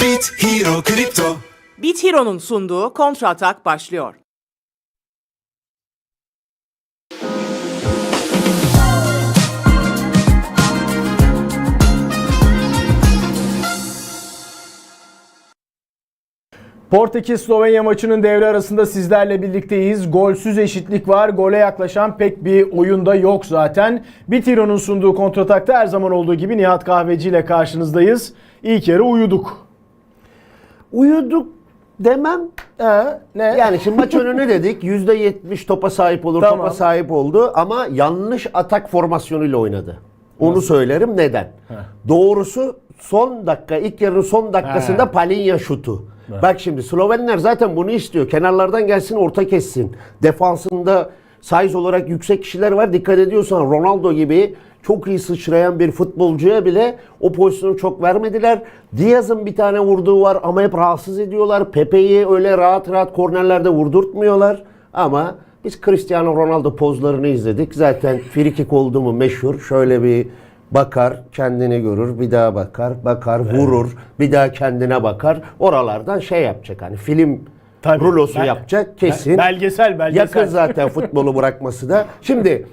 Bit Hero Kripto Bit Hero'nun sunduğu kontra atak başlıyor. Portekiz Slovenya maçının devre arasında sizlerle birlikteyiz. Golsüz eşitlik var. Gole yaklaşan pek bir oyunda yok zaten. Bitiro'nun sunduğu kontratakta her zaman olduğu gibi Nihat Kahveci ile karşınızdayız. İlk yarı uyuduk. Uyuduk demem. Ee, ne? Yani şimdi maç önünü dedik. %70 topa sahip olur, Tamam. topa sahip oldu ama yanlış atak formasyonuyla oynadı. Onu söylerim. Neden? Doğrusu son dakika, ilk yarının son dakikasında He. Palinha şutu. Bak şimdi Slovenler zaten bunu istiyor. Kenarlardan gelsin, orta kessin. Defansında size olarak yüksek kişiler var. Dikkat ediyorsan Ronaldo gibi çok iyi sıçrayan bir futbolcuya bile o pozisyonu çok vermediler. Diaz'ın bir tane vurduğu var ama hep rahatsız ediyorlar. Pepe'yi öyle rahat rahat kornerlerde vurdurtmuyorlar. Ama biz Cristiano Ronaldo pozlarını izledik. Zaten frikik oldu mu meşhur. Şöyle bir bakar, kendini görür, bir daha bakar, bakar, vurur, bir daha kendine bakar. Oralardan şey yapacak hani film Tabii. rulosu Bel- yapacak kesin. Bel- belgesel, belgesel. Yakın zaten futbolu bırakması da. Şimdi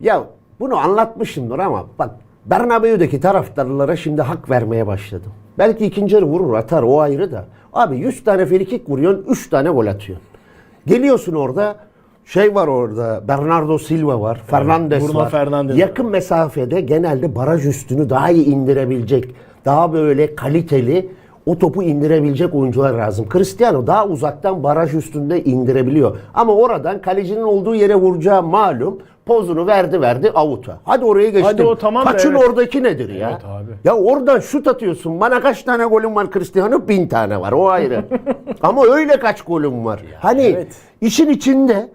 ya bunu anlatmışımdır ama bak Bernabeu'daki taraftarlara şimdi hak vermeye başladım. Belki ikinci yarı vurur atar o ayrı da. Abi 100 tane frikik vuruyorsun 3 tane gol atıyorsun. Geliyorsun orada şey var orada Bernardo Silva var, Fernandes Bruno var. Fernandes var. Yakın mesafede genelde baraj üstünü daha iyi indirebilecek, daha böyle kaliteli o topu indirebilecek oyuncular lazım. Cristiano daha uzaktan baraj üstünde indirebiliyor. Ama oradan kalecinin olduğu yere vuracağı malum. Pozunu verdi verdi avuta. Hadi oraya geçtim. Hadi o tamam Kaçın evet. oradaki nedir ya? Evet abi. Ya oradan şut atıyorsun. Bana kaç tane golüm var Cristiano? Bin tane var. O ayrı. Ama öyle kaç golüm var. hani evet. işin içinde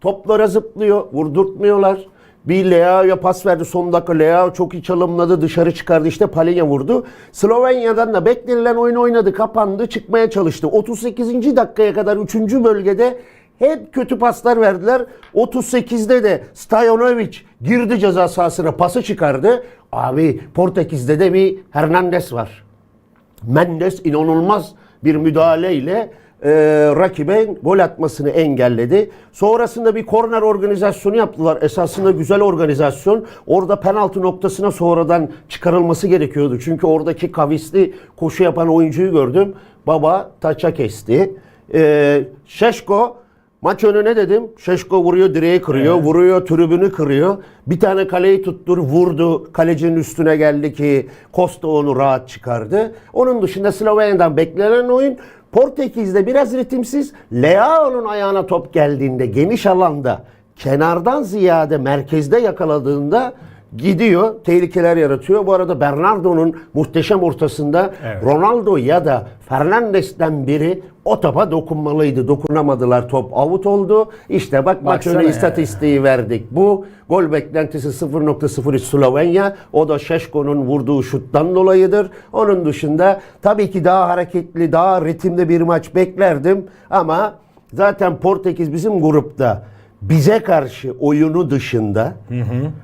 toplara zıplıyor. Vurdurtmuyorlar. Bir Leao'ya pas verdi son dakika. Leao çok iyi çalımladı. Dışarı çıkardı. İşte Palinha vurdu. Slovenya'dan da beklenilen oyun oynadı. Kapandı. Çıkmaya çalıştı. 38. dakikaya kadar 3. bölgede hep kötü paslar verdiler. 38'de de Stajanovic girdi ceza sahasına pası çıkardı. Abi Portekiz'de de bir Hernandez var. Mendes inanılmaz bir müdahaleyle e, rakibe gol atmasını engelledi. Sonrasında bir korner organizasyonu yaptılar. Esasında güzel organizasyon. Orada penaltı noktasına sonradan çıkarılması gerekiyordu. Çünkü oradaki kavisli koşu yapan oyuncuyu gördüm. Baba taça kesti. E, Şeşko Maç önüne dedim. Şeşko vuruyor, direği kırıyor, vuruyor, tribünü kırıyor. Bir tane kaleyi tuttur, vurdu. Kalecinin üstüne geldi ki Costa onu rahat çıkardı. Onun dışında Slovenya'dan beklenen oyun Portekiz'de biraz ritimsiz. Leao'nun ayağına top geldiğinde geniş alanda kenardan ziyade merkezde yakaladığında gidiyor, tehlikeler yaratıyor. Bu arada Bernardo'nun muhteşem ortasında Evet. Ronaldo ya da Fernandes'ten biri o topa dokunmalıydı. Dokunamadılar. Top out oldu. İşte bak maç önü istatistiği verdik. Bu gol beklentisi 0.03 Slovenya. O da Şeşko'nun vurduğu şuttan dolayıdır. Onun dışında tabii ki daha hareketli, daha ritimli bir maç beklerdim. Ama zaten Portekiz bizim grupta bize karşı oyunu dışında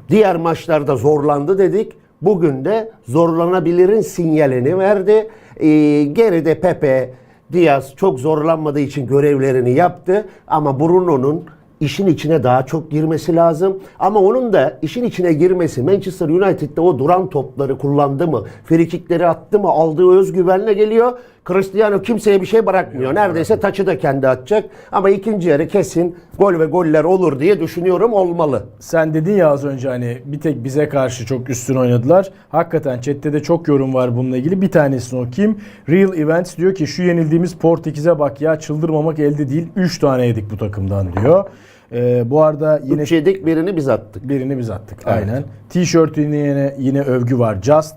diğer maçlarda zorlandı dedik. Bugün de zorlanabilirin sinyalini verdi. Ee, geride Pepe, Diaz çok zorlanmadığı için görevlerini yaptı. Ama Bruno'nun işin içine daha çok girmesi lazım. Ama onun da işin içine girmesi Manchester United'da o duran topları kullandı mı, frikikleri attı mı aldığı özgüvenle geliyor. Cristiano kimseye bir şey bırakmıyor. Neredeyse taçı da kendi atacak. Ama ikinci yarı kesin gol ve goller olur diye düşünüyorum olmalı. Sen dedin ya az önce hani bir tek bize karşı çok üstün oynadılar. Hakikaten chatte de çok yorum var bununla ilgili. Bir tanesini okuyayım. Real Events diyor ki şu yenildiğimiz Portekiz'e bak ya çıldırmamak elde değil. 3 tane yedik bu takımdan diyor. Ee, bu arada yine Üç yedik birini biz attık. birini biz attık. Aynen. Tişörtüne yine, yine övgü var. Just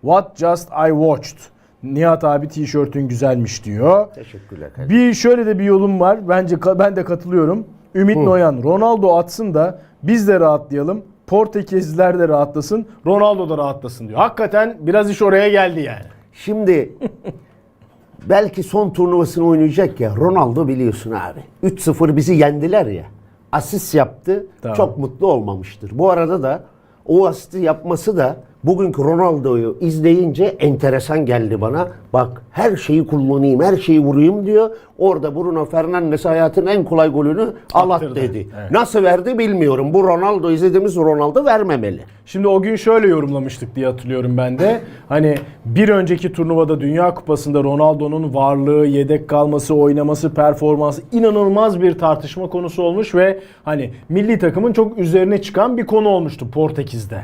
What Just I Watched. Nihat abi tişörtün güzelmiş diyor. Teşekkürler kardeşim. Bir şöyle de bir yolum var. Bence ben de katılıyorum. Ümit Noyan Ronaldo atsın da biz de rahatlayalım. Portekizliler de rahatlasın. Ronaldo da rahatlasın diyor. Hakikaten biraz iş oraya geldi yani. Şimdi belki son turnuvasını oynayacak ya Ronaldo biliyorsun abi. 3-0 bizi yendiler ya. Asist yaptı. Tamam. Çok mutlu olmamıştır. Bu arada da o asisti yapması da bugünkü Ronaldo'yu izleyince enteresan geldi bana. Bak her şeyi kullanayım, her şeyi vurayım diyor. Orada Bruno Fernandes hayatın en kolay golünü alat dedi. Evet. Nasıl verdi bilmiyorum. Bu Ronaldo izlediğimiz Ronaldo vermemeli. Şimdi o gün şöyle yorumlamıştık diye hatırlıyorum ben de. Hani bir önceki turnuvada Dünya Kupası'nda Ronaldo'nun varlığı, yedek kalması, oynaması, performansı inanılmaz bir tartışma konusu olmuş ve hani milli takımın çok üzerine çıkan bir konu olmuştu Portekiz'de.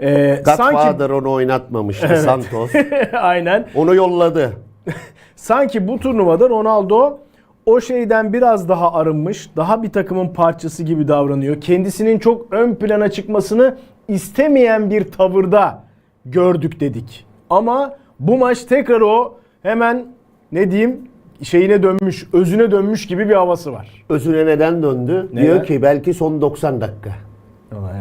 Ee, sanki Godfather onu oynatmamıştı Santos. aynen. Onu yolladı. Sanki bu turnuvada Ronaldo o şeyden biraz daha arınmış, daha bir takımın parçası gibi davranıyor. Kendisinin çok ön plana çıkmasını istemeyen bir tavırda gördük dedik. Ama bu maç tekrar o hemen ne diyeyim şeyine dönmüş, özüne dönmüş gibi bir havası var. Özüne neden döndü? Neden? Diyor ki belki son 90 dakika.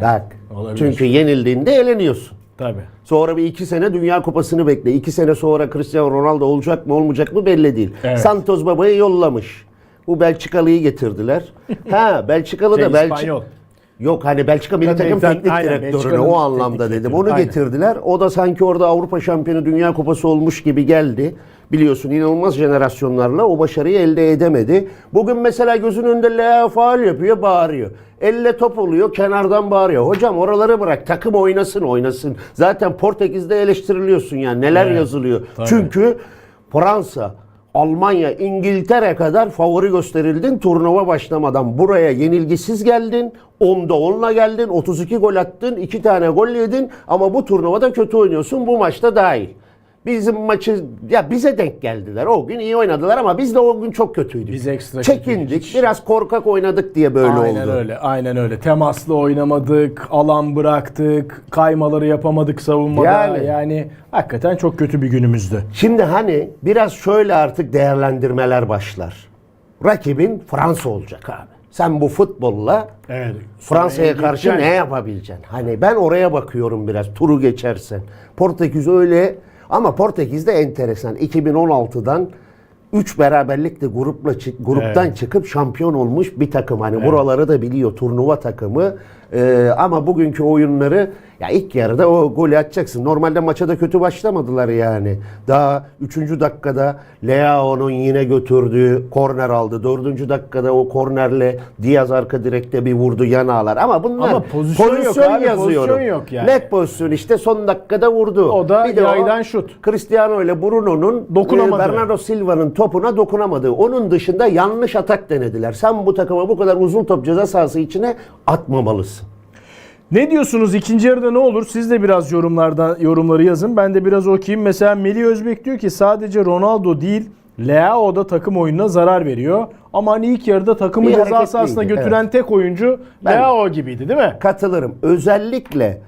Bak. Olabilir. Çünkü yenildiğinde eleniyorsun. Tabii. Sonra bir iki sene Dünya Kupası'nı bekle. İki sene sonra Cristiano Ronaldo olacak mı olmayacak mı belli değil. Evet. Santos Baba'yı yollamış. Bu Belçikalı'yı getirdiler. ha Belçikalı Şey, da Belçika. İspanyol. Yok hani Belçika milli takım teknik aynen, direktörünü o anlamda dedim. Onu aynen. getirdiler. O da sanki orada Avrupa Şampiyonu Dünya Kupası olmuş gibi geldi. Biliyorsun inanılmaz jenerasyonlarla o başarıyı elde edemedi. Bugün mesela gözünün önünde Lea faal yapıyor, bağırıyor. Elle top oluyor, kenardan bağırıyor. Hocam oraları bırak, takım oynasın, oynasın. Zaten Portekiz'de eleştiriliyorsun yani neler Evet, yazılıyor. tabii. Çünkü Fransa, Almanya, İngiltere kadar favori gösterildin turnuva başlamadan. Buraya yenilgisiz geldin. 10'da 10'la geldin. 32 gol attın. 2 tane gol yedin. Ama bu turnuvada kötü oynuyorsun. Bu maçta dahil. Bizim maçı ya bize denk geldiler. O gün iyi oynadılar ama biz de o gün çok kötüydük. Biz ekstra Çekindik. Biraz korkak oynadık diye böyle aynen oldu. öyle. Aynen öyle. Temaslı oynamadık, alan bıraktık, kaymaları yapamadık savunmada. Yani. yani hakikaten çok kötü bir günümüzdü. Şimdi hani biraz şöyle artık değerlendirmeler başlar. Rakibin Fransa olacak abi. Sen bu futbolla Evet. Fransa'ya karşı ne yapabileceksin? Hani ben oraya bakıyorum biraz turu geçersen. Portekiz öyle ama Portekiz'de enteresan. 2016'dan 3 beraberlikle grupla çık, gruptan Evet. çıkıp şampiyon olmuş bir takım. Hani buraları da biliyor turnuva takımı. Ee, ama bugünkü oyunları ya ilk yarıda o golü atacaksın. Normalde maça da kötü başlamadılar yani. Daha 3. dakikada Leao'nun yine götürdüğü korner aldı. 4. dakikada o kornerle Diaz arka direkte bir vurdu yanağlar. Ama bunlar Ama pozisyon yok abi, yazıyorum. pozisyon yok yani. Net pozisyon işte son dakikada vurdu. O da de yaydan şut. Cristiano ile Bruno'nun Dokunamadı. e, Bernardo Silva'nın topuna dokunamadığı. Onun dışında yanlış atak denediler. Sen bu takıma bu kadar uzun top ceza sahası içine atmamalısın. Ne diyorsunuz ikinci yarıda ne olur? Siz de biraz yorumlardan yorumları yazın. Ben de biraz okuyayım. Mesela Melih Özbek diyor ki sadece Ronaldo değil Leao da takım oyununa zarar veriyor. Ama hani ilk yarıda takımı ceza hareketliydi, sahasına götüren evet. tek oyuncu Ben- Leao gibiydi değil mi? Katılırım. Özellikle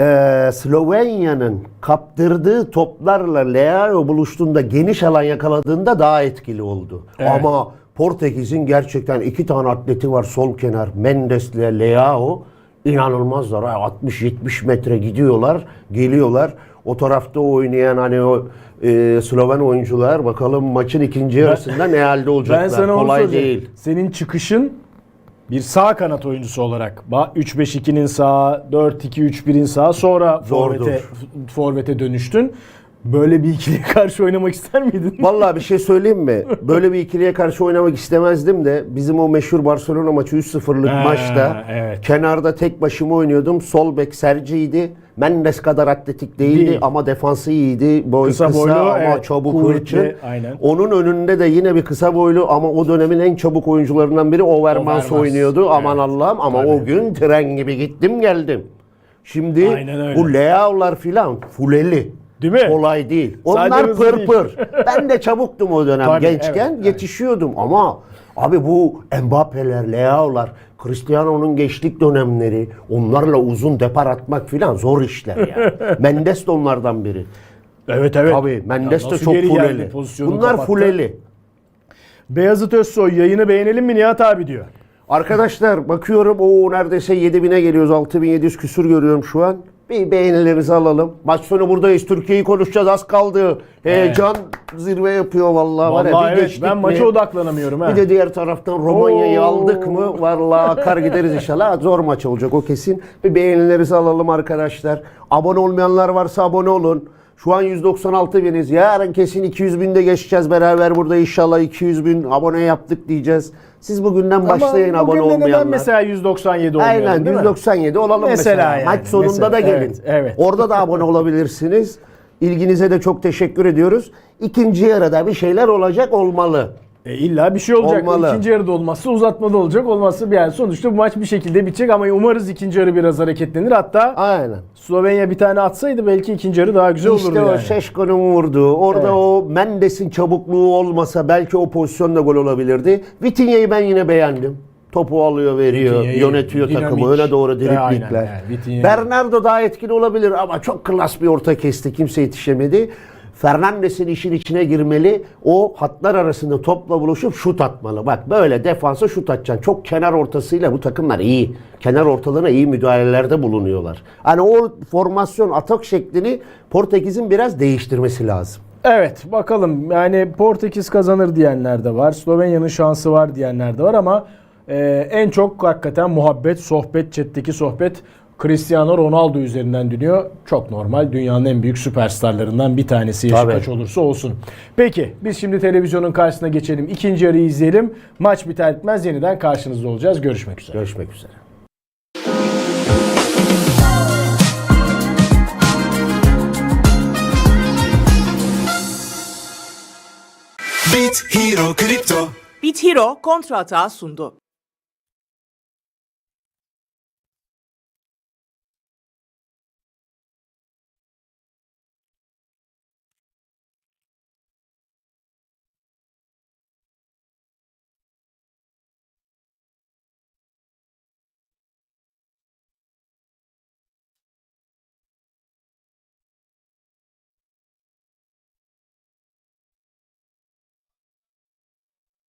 e, Slovenya'nın kaptırdığı toplarla Leao buluştuğunda geniş alan yakaladığında daha etkili oldu. Evet. Ama Portekiz'in gerçekten iki tane atleti var sol kenar. Mendes ile Leao inanılmazlar. ha. 60-70 metre gidiyorlar, geliyorlar. O tarafta oynayan hani o e, Sloven oyuncular bakalım maçın ikinci yarısında ne halde olacaklar. Ben sana onu Kolay soracağım. değil. Senin çıkışın bir sağ kanat oyuncusu olarak. Ba- 3-5-2'nin sağı, 4-2-3-1'in sağı sonra Zordur. forvete, forvete dönüştün. Böyle bir ikiliye karşı oynamak ister miydin? Vallahi bir şey söyleyeyim mi? Böyle bir ikiliye karşı oynamak istemezdim de bizim o meşhur Barcelona maçı 3-0'lık Ha, maçta evet. kenarda tek başıma oynuyordum. Sol bek Sergi'ydi. Mendes kadar atletik değildi Değil. ama defansı iyiydi. Boy Kısa kısa, boylu, ama evet, çabuk kuvvetli, hırçın. aynen. Onun önünde de yine bir kısa boylu ama o dönemin en çabuk oyuncularından biri Overmars Overmars. oynuyordu. Aman Evet. Allah'ım ama o gün tren gibi gittim geldim. Şimdi Aynen öyle. bu Leao'lar filan fuleli. Değil mi? Kolay değil. Sadece Onlar hızlı pır pır. Ben de çabuktum o dönem Tabii, gençken evet, evet. yetişiyordum ama abi bu Mbappe'ler, Leao'lar, Cristiano'nun gençlik dönemleri, onlarla uzun depar atmak filan zor işler ya. Mendes de onlardan biri. Evet evet. Tabii Mendes Ya de çok fuleli. Bunlar kapattı? fuleli. Beyazıt Özsoy yayını beğenelim mi Nihat abi diyor. Arkadaşlar bakıyorum o neredeyse 7000'e geliyoruz. 6700 küsür görüyorum şu an. Bir beğenilerinizi alalım. Maç sonu buradayız. Türkiye'yi konuşacağız. Az kaldı. Heyecan zirve yapıyor vallahi. var ya, Vallahi bir evet geçtik ben mi? maça odaklanamıyorum ha. Bir de diğer taraftan Romanya'yı Oo. aldık mı vallahi akar gideriz inşallah. Zor maç olacak o kesin. Bir beğenilerinizi alalım arkadaşlar. Abone olmayanlar varsa abone olun. Şu an 196 biniz. Yarın kesin 200 binde geçeceğiz beraber burada inşallah 200 bin abone yaptık diyeceğiz. Siz bugünden başlayın Ama abone de neden olmayanlar. mesela 197 olmuyor Aynen değil mi? 197 olalım Mesela mesela. yani, Maç sonunda mesela. da gelin. Evet, evet. Orada da abone olabilirsiniz. İlginize de çok teşekkür ediyoruz. İkinci yarıda bir şeyler olacak olmalı. E illa bir şey olacak. Olmalı. İkinci yarıda olmazsa uzatmada olacak. Olmazsa bir yani sonuçta bu maç bir şekilde bitecek ama umarız ikinci yarı biraz hareketlenir. Hatta Aynen. Slovenya bir tane atsaydı belki ikinci yarı daha güzel olurdu İşte o yani. Şeşko'nun vurduğu, orada Evet. o Mendes'in çabukluğu olmasa belki o pozisyonda gol olabilirdi. Vitinha'yı ben yine beğendim. Topu alıyor, veriyor, Vitinha'yı yönetiyor dinamik. takımı. Öne doğru E, driplingler. yani, Bernardo daha etkili olabilir ama çok klas bir orta kesti. Kimse yetişemedi. Fernandes'in işin içine girmeli. O hatlar arasında topla buluşup şut atmalı. Bak böyle defansa şut atacaksın. Çok kenar ortasıyla bu takımlar iyi. Kenar ortalarına iyi müdahalelerde bulunuyorlar. Hani o formasyon atak şeklini Portekiz'in biraz değiştirmesi lazım. Evet bakalım yani Portekiz kazanır diyenler de var. Slovenya'nın şansı var diyenler de var ama e, en çok hakikaten muhabbet, sohbet, chat'teki sohbet Cristiano Ronaldo üzerinden dönüyor. Çok normal. Dünyanın en büyük süperstarlarından bir tanesi yaşı Tabii. kaç olursa olsun. Peki biz şimdi televizyonun karşısına geçelim. İkinci yarıyı izleyelim. Maç biter bitmez yeniden karşınızda olacağız. Görüşmek üzere. Görüşmek üzere. Bit Hero Kripto BitHero kontra atağı sundu.